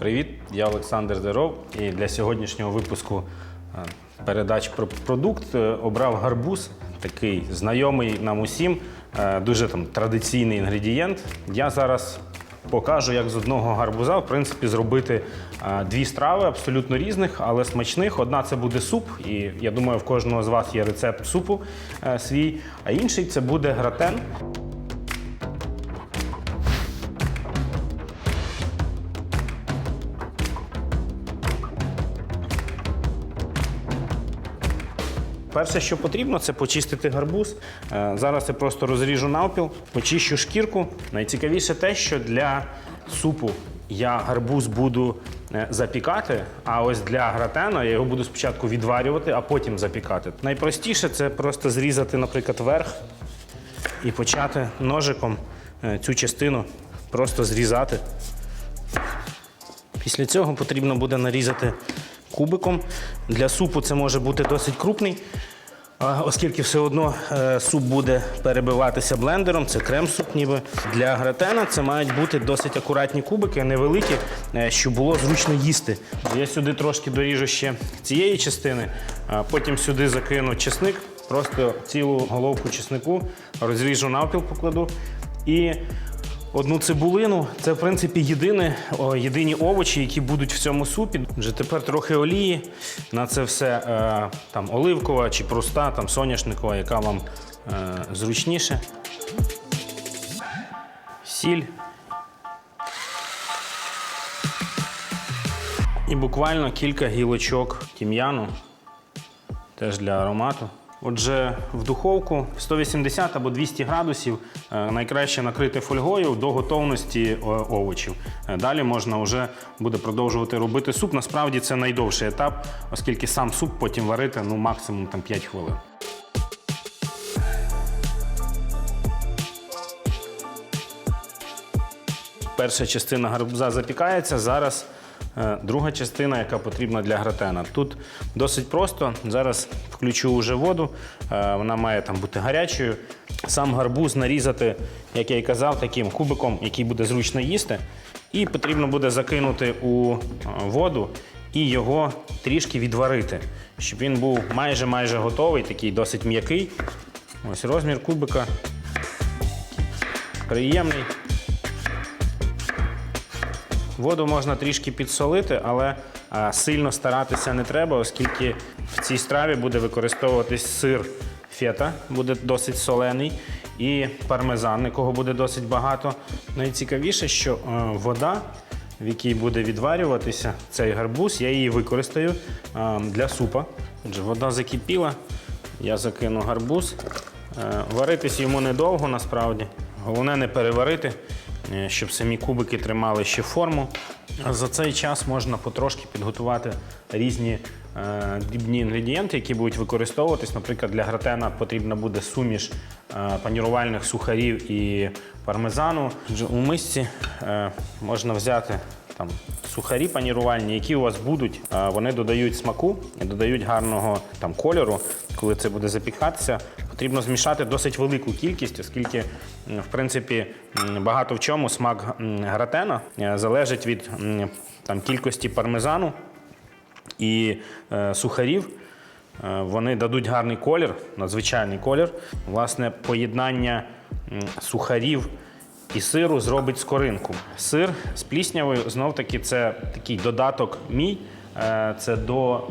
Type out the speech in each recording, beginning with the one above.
Привіт, я Олександр Зеров. І для сьогоднішнього випуску е, передач про продукт е, обрав гарбуз, такий знайомий нам усім, е, дуже там традиційний інгредієнт. Я зараз покажу, як з одного гарбуза в принципі зробити дві страви абсолютно різних, але смачних. Одна це буде суп, і я думаю, в кожного з вас є рецепт супу свій, а інший це буде гратен. Перше, що потрібно, це почистити гарбуз. Е, Зараз я просто розріжу навпіл, почищу шкірку. Найцікавіше те, що для супу я гарбуз буду е, запікати, а ось для гратена я його буду спочатку відварювати, а потім запікати. Найпростіше це просто зрізати, наприклад, верх і почати ножиком е, цю частину просто зрізати. Після цього потрібно буде нарізати кубиком. Для супу це може бути досить крупний, оскільки все одно е, суп буде перебиватися блендером, це крем-суп ніби. Для гратена це мають бути досить акуратні кубики, невеликі, е, щоб було зручно їсти. Я сюди трошки доріжу ще цієї частини, потім сюди закину чесник, просто цілу головку чеснику розріжу навпіл, покладу. І Одну цибулину це в принципі єдине, о, єдині овочі, які будуть в цьому супі. Вже тепер трохи олії на це все е, там оливкова чи проста, там соняшникова, яка вам е, зручніше. Сіль. І буквально кілька гілочок тім'яну, теж для аромату. Отже, в духовку 180 або 200 градусів е, найкраще накрити фольгою до готовності е, овочів. Е, Далі можна вже буде продовжувати робити суп. Насправді це найдовший етап, оскільки сам суп потім варити ну, максимум там, 5 хвилин. Перша частина гарбуза запікається. Зараз друга частина, яка потрібна для гратена. Тут досить просто. Зараз включу вже воду. Е, вона має там бути гарячою. Сам гарбуз нарізати, як я і казав, таким кубиком, який буде зручно їсти. І потрібно буде закинути у е, воду і його трішки відварити, щоб він був майже майже готовий, такий досить м'який. Ось розмір кубика. Приємний. Воду можна трішки підсолити, але сильно старатися не треба, оскільки в цій страві буде використовуватись сир фета, буде досить солений, і пармезан, якого буде досить багато. Найцікавіше, що е, вода, в якій буде відварюватися цей гарбуз, я її використаю е, для супа. Отже, вода закипіла, я закину гарбуз. Е, Варитись йому недовго насправді. Головне не переварити, щоб самі кубики тримали ще форму. За цей час можна потрошки підготувати різні е, дрібні інгредієнти, які будуть використовуватись. Наприклад, для гратена потрібна буде суміш е, панірувальних сухарів і пармезану. У мисці е, можна взяти там сухарі панірувальні, які у вас будуть, вони додають смаку додають гарного там кольору. Коли це буде запікатися, потрібно змішати досить велику кількість, оскільки, в принципі, багато в чому смак гратена е, залежить від там кількості пармезану і е, сухарів. Е, Вони дадуть гарний колір, надзвичайний колір. Власне, поєднання сухарів і сиру зробить скоринку. Сир з пліснявою знов таки це такий додаток мій. е, Це до е,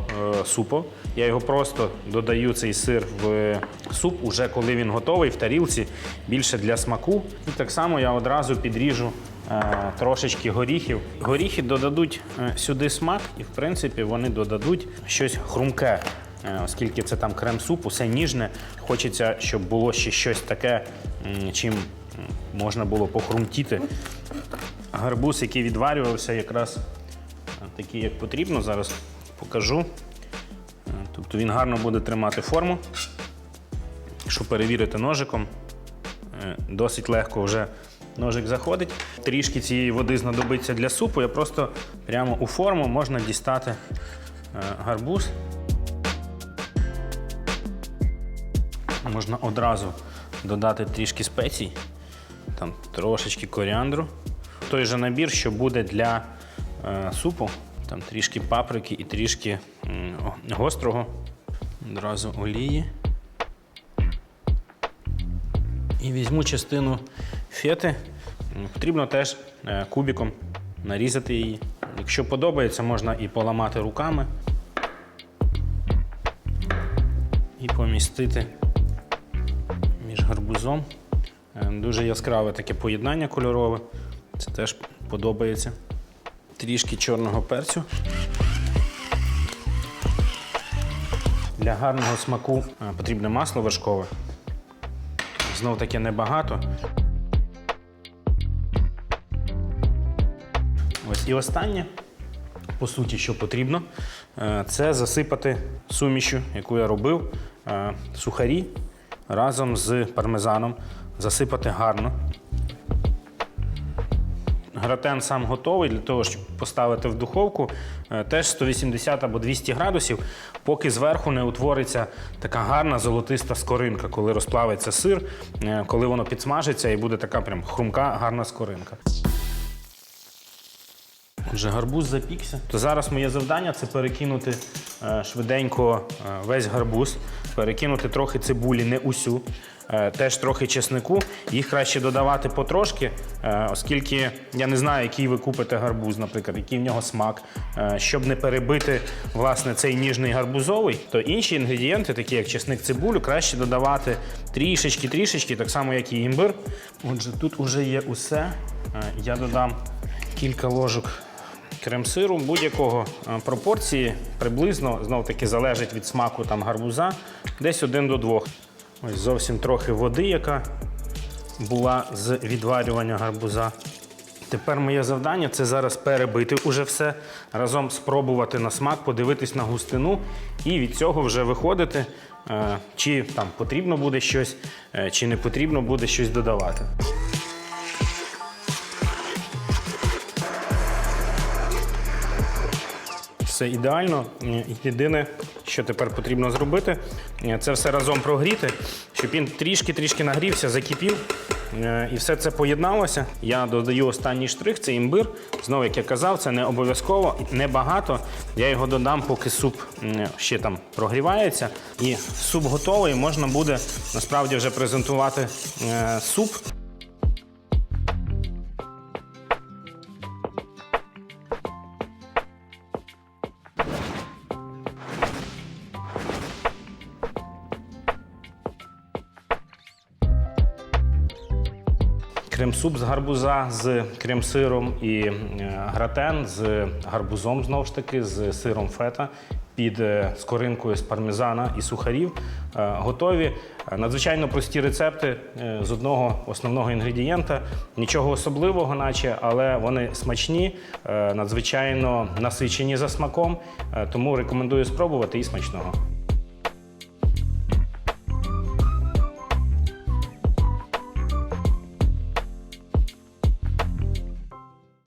супу. Я його просто додаю цей сир в суп, уже коли він готовий в тарілці, більше для смаку. І так само я одразу підріжу е, трошечки горіхів. Горіхи додадуть сюди смак, і в принципі вони додадуть щось хрумке. Оскільки це там крем-суп, усе ніжне. Хочеться, щоб було ще щось таке, чим можна було похрумтіти. Гарбуз, який відварювався, якраз е, такий, як потрібно. Зараз покажу. Е, Тобто він гарно буде тримати форму. Якщо перевірити ножиком, е, досить легко вже ножик заходить. Трішки цієї води знадобиться для супу. Я просто прямо у форму можна дістати гарбуз. Можна одразу додати трішки спецій, там трошечки коріандру. Той же набір, що буде для е, супу. Там трішки паприки і трішки м, гострого. Одразу олії. І візьму частину фети. Потрібно теж е, кубиком нарізати її. Якщо подобається, можна і поламати руками. І помістити між гарбузом. Е, Дуже яскраве таке поєднання кольорове. Це теж подобається. Трішки чорного перцю. Для гарного смаку е, потрібне масло вершкове. Знов таки небагато. Ось і останнє, по суті, що потрібно, е, це засипати сумішю, яку я робив, е, сухарі разом з пармезаном. Засипати гарно. Гратен сам готовий для того, щоб поставити в духовку е, теж 180 або 200 градусів, поки зверху не утвориться така гарна золотиста скоринка, коли розплавиться сир, е, коли воно підсмажиться і буде така прям хрумка, гарна скоринка. Отже, гарбуз запікся. То зараз моє завдання це перекинути е, швиденько е, весь гарбуз, перекинути трохи цибулі, не усю, е, теж трохи чеснику. Їх краще додавати потрошки, оскільки я не знаю, який ви купите гарбуз, наприклад, який в нього смак. Щоб не перебити власне цей ніжний гарбузовий, то інші інгредієнти, такі як чесник цибулю, краще додавати трішечки-трішечки, так само, як і імбир. Отже, тут вже є усе. Я додам кілька ложок крем-сиру будь-якого е, пропорції приблизно знов таки залежить від смаку там гарбуза, десь один до двох. Ось зовсім трохи води, яка була з відварювання гарбуза. Тепер моє завдання це зараз перебити уже все, разом спробувати на смак, подивитись на густину і від цього вже виходити, е, чи там потрібно буде щось, е, чи не потрібно буде щось додавати. Все ідеально. Єдине, що тепер потрібно зробити, е, це все разом прогріти, щоб він трішки-трішки нагрівся, закипів. е, І все це поєдналося. Я додаю останній штрих, це імбир. Знову, як я казав, це не обов'язково, небагато. Я його додам, поки суп ще там прогрівається. І суп готовий, можна буде насправді вже презентувати е, суп. Крем-суп з гарбуза з крем-сиром і е, гратен з гарбузом, знову ж таки, з сиром фета під е, скоринкою з пармезана і сухарів. Е, Готові. Надзвичайно прості рецепти з одного основного інгредієнта. Нічого особливого, наче, але вони смачні, надзвичайно насичені за смаком. Тому рекомендую спробувати і смачного.